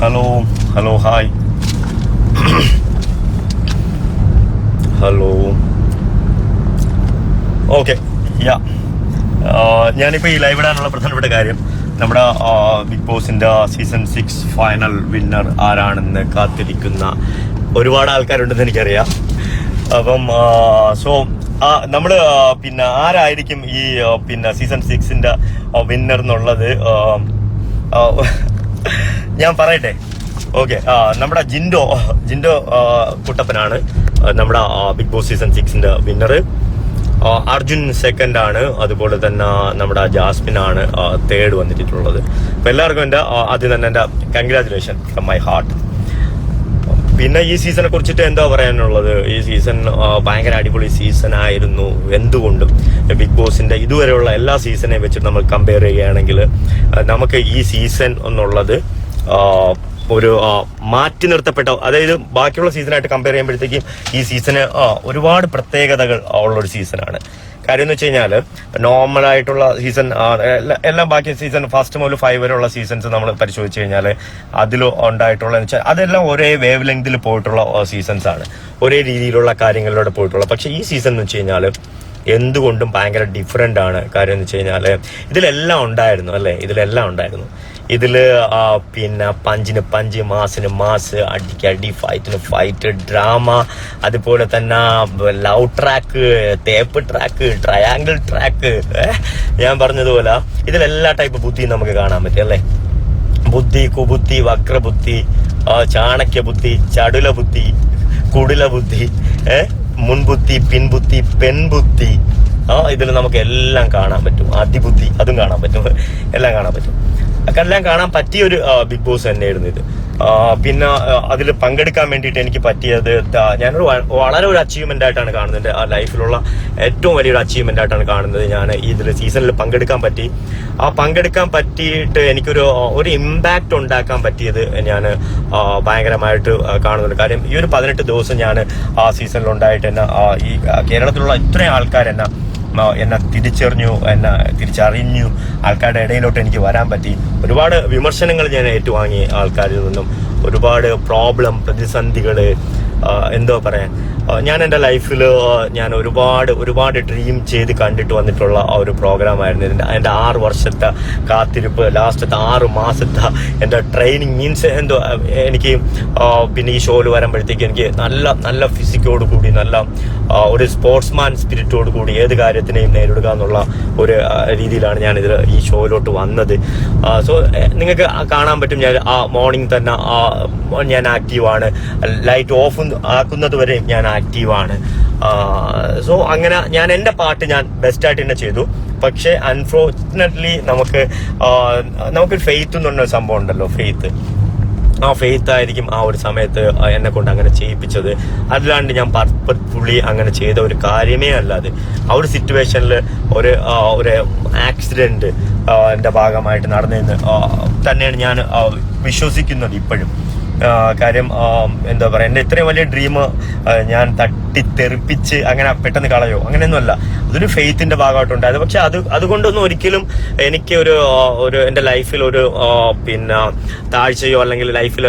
Hello hello hi hello okay ya ഞാനിപ്പോൾ ഈ live ഇടാനുള്ള പ്രധാനപ്പെട്ട കാര്യം നമ്മുടെ ബിഗ് ബോസിന്റെ സീസൺ സിക്സ് ഫൈനൽ വിന്നർ ആരാണെന്ന് കാത്തിരിക്കുന്ന ഒരുപാട് ആൾക്കാരുണ്ടെന്ന് എനിക്കറിയാം. അപ്പം സോ നമ്മൾ പിന്നെ ആരായിരിക്കും ഈ പിന്നെ സീസൺ സിക്സിന്റെ വിന്നർ എന്നുള്ളത് ഞാൻ പറയട്ടെ? ഓക്കെ നമ്മുടെ ജിൻഡോ ജിൻഡോ കുട്ടപ്പനാണ്. നമ്മുടെ ബിഗ് ബോസ് സീസൺ സിക്സിന്റെ വിന്നർ അർജുൻ സെക്കൻഡ് ആണ്. അതുപോലെ തന്നെ നമ്മുടെ ജാസ്മിൻ ആണ് തേർഡ് വന്നിട്ടുള്ളത്. അപ്പൊ എല്ലാവർക്കും എന്റെ ആദ്യം തന്നെ എന്റെ കൺഗ്രാചുലേഷൻ ഫ്രം മൈ ഹാർട്ട് പിന്നെ ഈ സീസണെ കുറിച്ചിട്ട് എന്താ പറയാനുള്ളത്? ഈ സീസൺ ഭയങ്കര അടിപൊളി സീസൺ ആയിരുന്നു. എന്തുകൊണ്ടും ബിഗ് ബോസിന്റെ ഇതുവരെയുള്ള എല്ലാ സീസണെ വെച്ചിട്ട് നമ്മൾ കമ്പയർ ചെയ്യുകയാണെങ്കിൽ നമുക്ക് ഈ സീസൺ എന്നുള്ളത് ഒരു മാറ്റി നിർത്തപ്പെട്ട അതായത് ബാക്കിയുള്ള സീസണായിട്ട് കമ്പയർ ചെയ്യുമ്പോഴത്തേക്കും ഈ സീസണ് ഒരുപാട് പ്രത്യേകതകൾ ഉള്ള ഒരു സീസണാണ് കാര്യം എന്ന് വെച്ച് കഴിഞ്ഞാൽ നോർമൽ ആയിട്ടുള്ള സീസൺ എല്ലാം ബാക്കി സീസൺ ഫസ്റ്റ് മുതൽ ഫൈവ് വരെയുള്ള സീസൺസ് നമ്മൾ പരിശോധിച്ച് കഴിഞ്ഞാൽ അതിൽ ഉണ്ടായിട്ടുള്ള വെച്ചാൽ അതെല്ലാം ഒരേ വേവ് ലെങ്തിൽ പോയിട്ടുള്ള സീസൺസ് ആണ്. ഒരേ രീതിയിലുള്ള കാര്യങ്ങളിലൂടെ പോയിട്ടുള്ള. പക്ഷെ ഈ സീസൺ എന്ന് വെച്ച് കഴിഞ്ഞാൽ എന്തുകൊണ്ടും ഭയങ്കര ഡിഫറെന്റ് ആണ്. കാര്യം എന്ന് വെച്ച് കഴിഞ്ഞാൽ ഇതിലെല്ലാം ഉണ്ടായിരുന്നു അല്ലേ? ഇതിലെല്ലാം ഉണ്ടായിരുന്നു. ഇതിൽ പിന്നെ പഞ്ചിന് പഞ്ച് മാസിന് മാസ് അടിക്ക് അടി ഫൈറ്റിന് ഫൈറ്റ് ഡ്രാമ അതുപോലെ തന്നെ ലവ് ട്രാക്ക് തേപ്പ് ട്രാക്ക് ട്രയാങ്കിൾ ട്രാക്ക് ഞാൻ പറഞ്ഞതുപോലെ ഇതിലെല്ലാ ടൈപ്പ് ബുദ്ധിയും നമുക്ക് കാണാൻ പറ്റും അല്ലേ? ബുദ്ധി കുബുദ്ധി വക്രബുദ്ധി ചാണക്യ ബുദ്ധി ചടുല ബുദ്ധി കുടില ബുദ്ധി ഏഹ് മുൻബുദ്ധി പിൻബുദ്ധി പെൺബുദ്ധി ആ ഇതിൽ നമുക്ക് എല്ലാം കാണാൻ പറ്റും. അതിബുദ്ധി അതും കാണാൻ പറ്റും. എല്ലാം കാണാൻ പറ്റും. ഒക്കെ എല്ലാം കാണാൻ പറ്റിയ ഒരു ബിഗ് ബോസ് തന്നെയായിരുന്നു ഇത്. പിന്നെ അതിൽ പങ്കെടുക്കാൻ വേണ്ടിയിട്ട് എനിക്ക് പറ്റിയത് ഞാനൊരു വളരെ ഒരു അച്ചീവ്മെന്റ് ആയിട്ടാണ് കാണുന്നത്. എന്റെ ലൈഫിലുള്ള ഏറ്റവും വലിയൊരു അച്ചീവ്മെന്റ് ആയിട്ടാണ് കാണുന്നത്. ഞാൻ ഇതിൽ സീസണിൽ പങ്കെടുക്കാൻ പറ്റി. ആ പങ്കെടുക്കാൻ പറ്റിയിട്ട് എനിക്കൊരു ഒരു ഇമ്പാക്റ്റ് ഉണ്ടാക്കാൻ പറ്റിയത് ഞാൻ ഭയങ്കരമായിട്ട് കാണുന്നുണ്ട്. കാര്യം ഈ ഒരു പതിനെട്ട് ദിവസം ഞാൻ ആ സീസണിൽ ഉണ്ടായിട്ട് തന്നെ ഈ കേരളത്തിലുള്ള ഇത്രയും ആൾക്കാർ എന്നെ തിരിച്ചറിഞ്ഞു എന്നെ തിരിച്ചറിഞ്ഞു ആൾക്കാരുടെ ഇടയിലോട്ട് എനിക്ക് വരാൻ പറ്റി. ഒരുപാട് വിമർശനങ്ങൾ ഞാൻ ഏറ്റുവാങ്ങി ആൾക്കാരിൽ നിന്നും. ഒരുപാട് പ്രോബ്ലം പ്രതിസന്ധികൾ എന്തോ പറയാൻ. ഞാൻ എന്റെ ലൈഫിൽ ഞാൻ ഒരുപാട് ഒരുപാട് ഡ്രീം ചെയ്ത് കണ്ടിട്ട് വന്നിട്ടുള്ള ആ ഒരു പ്രോഗ്രാമായിരുന്നു എന്റെ എന്റെ ആറ് വർഷത്തെ കാത്തിരിപ്പ് ലാസ്റ്റത്തെ ആറ് മാസത്തെ എന്റെ ട്രെയിനിങ് മീൻസ് എന്തോ എനിക്ക് പിന്നെ ഈ ഷോയിൽ വരുമ്പോഴത്തേക്ക് എനിക്ക് നല്ല നല്ല ഫിസിക്കോട് കൂടി നല്ല ഒരു സ്പോർട്സ്മാൻ സ്പിരിറ്റോട് കൂടി ഏത് കാര്യത്തിനെയും നേരിടുക എന്നുള്ള ഒരു രീതിയിലാണ് ഞാൻ ഇതിൽ ഈ ഷോയിലോട്ട് വന്നത്. സോ നിങ്ങൾക്ക് കാണാൻ പറ്റും. ഞാൻ ആ മോർണിംഗ് തന്നെ ഞാൻ ആക്റ്റീവാണ്. ലൈറ്റ് ഓഫ് ആക്കുന്നത് വരെയും ഞാൻ ആക്റ്റീവാണ്. സോ അങ്ങനെ ഞാൻ എന്റെ പാട്ട് ഞാൻ ബെസ്റ്റായിട്ട് തന്നെ ചെയ്തു. പക്ഷേ അൺഫോർച്ചുനേറ്റ്ലി നമുക്ക് നമുക്ക് നമുക്കൊരു ഫെയ്ത്ത് എന്ന് പറഞ്ഞൊരു സംഭവം ഉണ്ടല്ലോ ഫെയ്ത്ത്. ആ ഫെയ്ത്ത് ആയിരിക്കും ആ ഒരു സമയത്ത് എന്നെ കൊണ്ട് അങ്ങനെ ചെയ്യിപ്പിച്ചത്. അല്ലാണ്ട് ഞാൻ പർപ്പസ്ഫുള്ളി അങ്ങനെ ചെയ്ത ഒരു കാര്യമേ അല്ല അത്. ആ ഒരു സിറ്റുവേഷനിൽ ഒരു ഒരു ആക്സിഡന്റ് എന്റെ ഭാഗമായിട്ട് നടന്നതെന്ന് തന്നെയാണ് ഞാൻ വിശ്വസിക്കുന്നത് ഇപ്പോഴും. കാര്യം എന്താ പറയുക എന്റെ ഇത്രയും വലിയ ഡ്രീം ഞാൻ തട്ടിത്തെറിപ്പിച്ച് അങ്ങനെ പെട്ടെന്ന് കളയോ? അങ്ങനെയൊന്നുമല്ല. അതൊരു ഫെയ്ത്തിന്റെ ഭാഗമായിട്ടുണ്ടായത് പക്ഷെ അത് അതുകൊണ്ടൊന്നും ഒരിക്കലും എനിക്ക് ഒരു ഒരു എന്റെ ലൈഫിൽ ഒരു പിന്നെ താഴ്ചയോ അല്ലെങ്കിൽ ലൈഫിൽ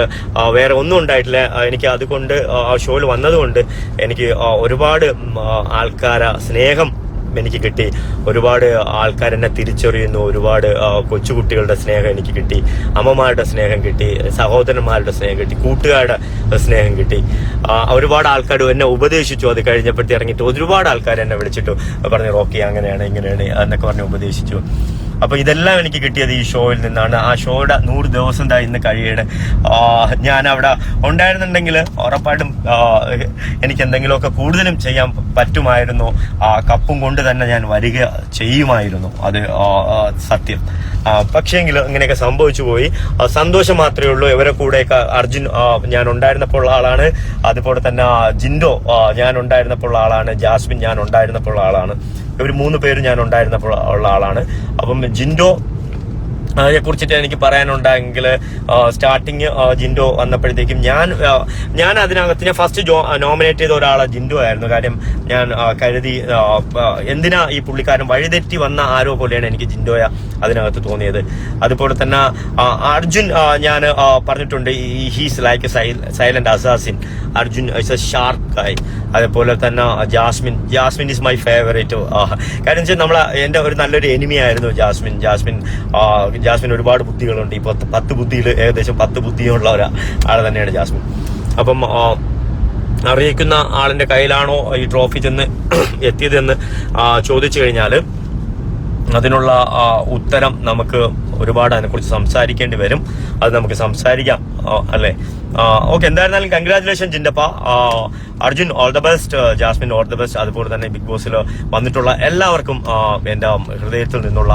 വേറെ ഒന്നും ഉണ്ടായിട്ടില്ല. എനിക്ക് അതുകൊണ്ട് ആ ഷോയിൽ വന്നതുകൊണ്ട് എനിക്ക് ഒരുപാട് ആൾക്കാരെ സ്നേഹം എനിക്ക് കിട്ടി. ഒരുപാട് ആൾക്കാർ എന്നെ തിരിച്ചറിയുന്നു. ഒരുപാട് കൊച്ചുകുട്ടികളുടെ സ്നേഹം എനിക്ക് കിട്ടി. അമ്മമാരുടെ സ്നേഹം കിട്ടി. സഹോദരന്മാരുടെ സ്നേഹം കിട്ടി. കൂട്ടുകാരുടെ സ്നേഹം കിട്ടി. ഒരുപാട് ആൾക്കാർ എന്നെ ഉപദേശിച്ചു. അത് കഴിഞ്ഞപ്പോഴത്തെ ഇറങ്ങിയിട്ട് ഒരുപാട് ആൾക്കാർ എന്നെ വിളിച്ചിട്ടു. പറഞ്ഞു റോക്കി അങ്ങനെയാണ് ഇങ്ങനെയാണ് എന്നൊക്കെ പറഞ്ഞ് ഉപദേശിച്ചു. അപ്പൊ ഇതെല്ലാം എനിക്ക് കിട്ടിയത് ഈ ഷോയിൽ നിന്നാണ്. ആ ഷോയുടെ നൂറ് ദിവസം താ ഇന്ന് കഴിയണേ. ഞാൻ അവിടെ ഉണ്ടായിരുന്നുണ്ടെങ്കിൽ ഉറപ്പായിട്ടും എനിക്ക് എന്തെങ്കിലുമൊക്കെ കൂടുതലും ചെയ്യാൻ പറ്റുമായിരുന്നു. ആ കപ്പും കൊണ്ട് തന്നെ ഞാൻ വരിക ചെയ്യുമായിരുന്നു. അത് സത്യം. പക്ഷേങ്കിൽ ഇങ്ങനെയൊക്കെ സംഭവിച്ചു പോയി. സന്തോഷം മാത്രമേ ഉള്ളൂ. ഇവരെ കൂടെയൊക്കെ അർജുൻ ഞാൻ ഉണ്ടായിരുന്നപ്പോൾ ഉള്ള ആളാണ്. അതുപോലെ തന്നെ ജിൻഡോ ഞാൻ ഉണ്ടായിരുന്നപ്പോൾ ഉള്ള ആളാണ്. ജാസ്മിൻ ഞാൻ ഉണ്ടായിരുന്നപ്പോൾ ഉള്ള ആളാണ്. ഇവർ മൂന്ന് പേര് ഞാൻ ഉണ്ടായിരുന്നപ്പോൾ ഉള്ള ആളാണ്. അപ്പം ജിൻഡോ അതിനെ കുറിച്ചിട്ട് എനിക്ക് പറയാനുണ്ടെങ്കിൽ സ്റ്റാർട്ടിങ് ജിൻഡോ വന്നപ്പോഴത്തേക്കും ഞാൻ ഞാൻ അതിനകത്ത് ഞാൻ ഫസ്റ്റ് നോമിനേറ്റ് ചെയ്ത ഒരാളെ ജിൻഡോ ആയിരുന്നു. കാര്യം ഞാൻ കരുതി എന്തിനാ ഈ പുള്ളിക്കാരൻ വഴിതെറ്റി വന്ന ആരോ പോലെയാണ് എനിക്ക് ജിൻഡോയ അതിനകത്ത് തോന്നിയത്. അതുപോലെ തന്നെ അർജുൻ ഞാൻ പറഞ്ഞിട്ടുണ്ട് he's like silent assassin Arjun is a sharp guy അതേപോലെ തന്നെ Jasmine Jasmine is my favourite കാര്യം വെച്ചാൽ നമ്മളെ എന്റെ ഒരു നല്ലൊരു എനിമി ആയിരുന്നു ജാസ്മിൻ. ജാസ്മിൻ ജാസ്മിൻ ഒരുപാട് ബുദ്ധികളുണ്ട്. ഈ പത്ത് ബുദ്ധിയിൽ ഏകദേശം പത്ത് ബുദ്ധിയുള്ള ഒരു തന്നെയാണ് ജാസ്മിൻ. അപ്പം അറിയിക്കുന്ന ആളിന്റെ കയ്യിലാണോ ഈ ട്രോഫി ചെന്ന് എത്തിയതെന്ന് ചോദിച്ചു കഴിഞ്ഞാൽ അതിനുള്ള ഉത്തരം നമുക്ക് ഒരുപാട് അതിനെക്കുറിച്ച് സംസാരിക്കേണ്ടി വരും. അത് നമുക്ക് സംസാരിക്കാം അല്ലേ? ഓക്കെ എന്തായിരുന്നാലും congratulation ജിൻഡപ്പ. Arjun all the best Jasmine all the best അതുപോലെ തന്നെ ബിഗ് ബോസിൽ വന്നിട്ടുള്ള എല്ലാവർക്കും എന്റെ ഹൃദയത്തിൽ നിന്നുള്ള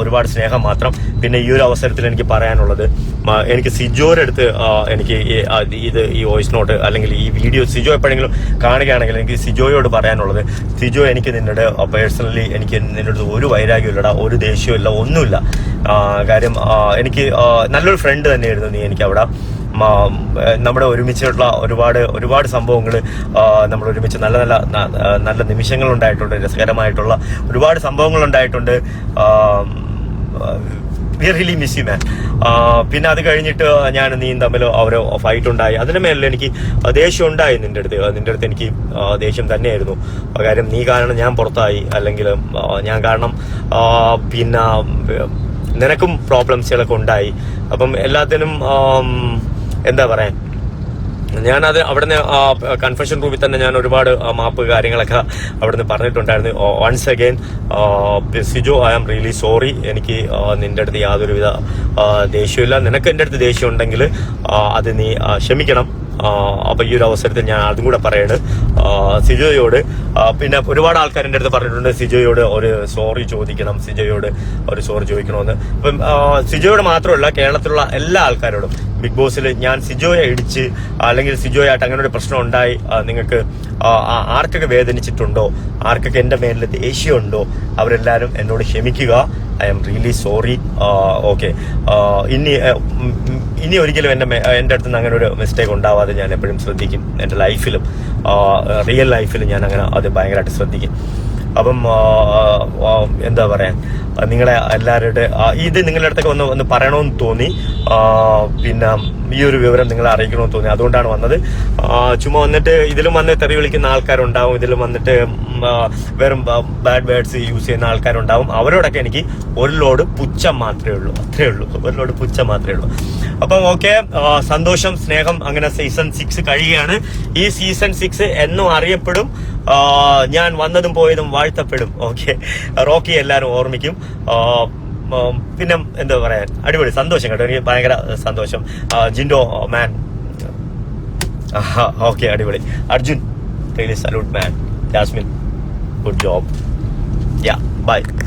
ഒരുപാട് സ്നേഹം മാത്രം. പിന്നെ ഈ ഒരു അവസരത്തിൽ എനിക്ക് പറയാനുള്ളത് എനിക്ക് സിജോരെടുത്ത് എനിക്ക് ഇത് ഈ വോയിസ് നോട്ട് അല്ലെങ്കിൽ ഈ വീഡിയോ സിജോ എപ്പോഴെങ്കിലും കാണുകയാണെങ്കിൽ എനിക്ക് സിജോയോട് പറയാനുള്ളത് സിജോ എനിക്ക് നിന്നോട് പേഴ്സണലി എനിക്ക് നിന്നോട് ഒരു വൈരാഗ്യം ഇല്ലടാ ഒരു ദേഷ്യവും ഇല്ല ഒന്നുമില്ല കാര്യം എനിക്ക് നല്ലൊരു ഫ്രണ്ട് തന്നെയായിരുന്നു നീ എനിക്ക് അവിടെ. നമ്മുടെ ഒരുമിച്ചുള്ള ഒരുപാട് ഒരുപാട് സംഭവങ്ങൾ നമ്മൾ ഒരുമിച്ച് നല്ല നല്ല ന- നല്ല നിമിഷങ്ങൾ ഉണ്ടായിട്ടുണ്ട് രസകരമായിട്ടുള്ള ഒരുപാട് സംഭവങ്ങൾ ഉണ്ടായിട്ടുണ്ട് we really miss you man പിന്നെ അത് കഴിഞ്ഞിട്ട് ഞാൻ നീയും തമ്മിൽ അവർ ഫൈറ്റ് ഉണ്ടായി. അതിന് മേലിൽ എനിക്ക് ദേഷ്യം ഉണ്ടായി നിന്റെ അടുത്ത്. നിന്റെ അടുത്ത് എനിക്ക് ദേഷ്യം തന്നെയായിരുന്നു. കാര്യം നീ കാരണം ഞാൻ പുറത്തായി. അല്ലെങ്കിൽ ഞാൻ കാരണം പിന്നെ നിനക്കും പ്രോബ്ലംസുകളൊക്കെ ഉണ്ടായി. അപ്പം എല്ലാത്തിനും എന്താ പറയാ ഞാനത് അവിടുന്ന് കൺഫെഷൻ റൂമിൽ തന്നെ ഞാൻ ഒരുപാട് മാപ്പ് കാര്യങ്ങളൊക്കെ അവിടുന്ന് പറഞ്ഞിട്ടുണ്ടായിരുന്നു. Once again Sijo I am really sorry എനിക്ക് നിന്റെ അടുത്ത് യാതൊരുവിധ ദേഷ്യമില്ല നിനക്ക് എന്റെ അടുത്ത് ദേഷ്യം ഉണ്ടെങ്കിൽ അത് നീ ക്ഷമിക്കണം. ആ, അപ്പൊ ഈ ഒരു അവസരത്തിൽ ഞാൻ അതും കൂടെ പറയാണ്. സിജോയോട് പിന്നെ ഒരുപാട് ആൾക്കാർ എന്റെ അടുത്ത് പറഞ്ഞിട്ടുണ്ട് സിജോയോട് ഒരു സോറി ചോദിക്കണം സിജോയോട് ഒരു സോറി ചോദിക്കണമെന്ന്. അപ്പം സിജോയോട് മാത്രമല്ല കേരളത്തിലുള്ള എല്ലാ ആൾക്കാരോടും ബിഗ് ബോസിൽ ഞാൻ സിജോയെ ഇടിച്ച് അല്ലെങ്കിൽ സിജോയായിട്ട് അങ്ങനെ ഒരു പ്രശ്നം ഉണ്ടായി നിങ്ങൾക്ക് ആർക്കൊക്കെ വേദനിച്ചിട്ടുണ്ടോ? ആർക്കൊക്കെ എന്റെ മേലിൽ ദേഷ്യമുണ്ടോ അവരെല്ലാവരും എന്നോട് ക്ഷമിക്കുക. I am really sorry okay ഇനി ഉം, ഇനി ഒരിക്കലും എന്റെ എന്റെ അടുത്ത് നിന്ന് അങ്ങനെ ഒരു മിസ്റ്റേക്ക് ഉണ്ടാവാതെ ഞാൻ എപ്പോഴും ശ്രദ്ധിക്കും. എന്റെ ലൈഫിലും റിയൽ ലൈഫിലും ഞാൻ അങ്ങനെ അത് ഭയങ്കരമായിട്ട് ശ്രദ്ധിക്കും. അപ്പം ആ, എന്താ പറയാ? നിങ്ങളെ എല്ലാവരുടെ ഇത് നിങ്ങളുടെ അടുത്തൊക്കെ ഒന്ന് ഒന്ന് പറയണമെന്ന് തോന്നി. പിന്നെ ഈ ഒരു വിവരം നിങ്ങളെ അറിയിക്കണമെന്ന് തോന്നി. അതുകൊണ്ടാണ് വന്നത്. ചുമ്മാ വന്നിട്ട് ഇതിലും വന്ന് തെറി വിളിക്കുന്ന ആൾക്കാരുണ്ടാവും. ഇതിലും വന്നിട്ട് വെറും ബാഡ് വേർഡ്സ് യൂസ് ചെയ്യുന്ന ആൾക്കാരുണ്ടാവും. അവരോടൊക്കെ എനിക്ക് ഒരു ലോഡ് പുച്ഛം മാത്രമേ ഉള്ളൂ. അത്രേ ഉള്ളൂ. ഒരു ലോഡ് പുച്ഛം മാത്രമേ ഉള്ളൂ. അപ്പം ഓക്കെ സന്തോഷം സ്നേഹം അങ്ങനെ സീസൺ സിക്സ് കഴിയുകയാണ്. ഈ സീസൺ സിക്സ് എന്നും അറിയപ്പെടും. ഞാൻ വന്നതും പോയതും വാഴ്ത്തപ്പെടും. ഓക്കെ റോക്കി എല്ലാവരും ഓർമ്മിക്കും. പിന്നെ എന്താ പറയാ? അടിപൊളി. സന്തോഷം കേട്ടോ. എനിക്ക് ഭയങ്കര സന്തോഷം. ജിൻഡോ മാൻ ഓക്കെ അടിപൊളി. Arjun really salute man Jasmine. good job. Yeah bye.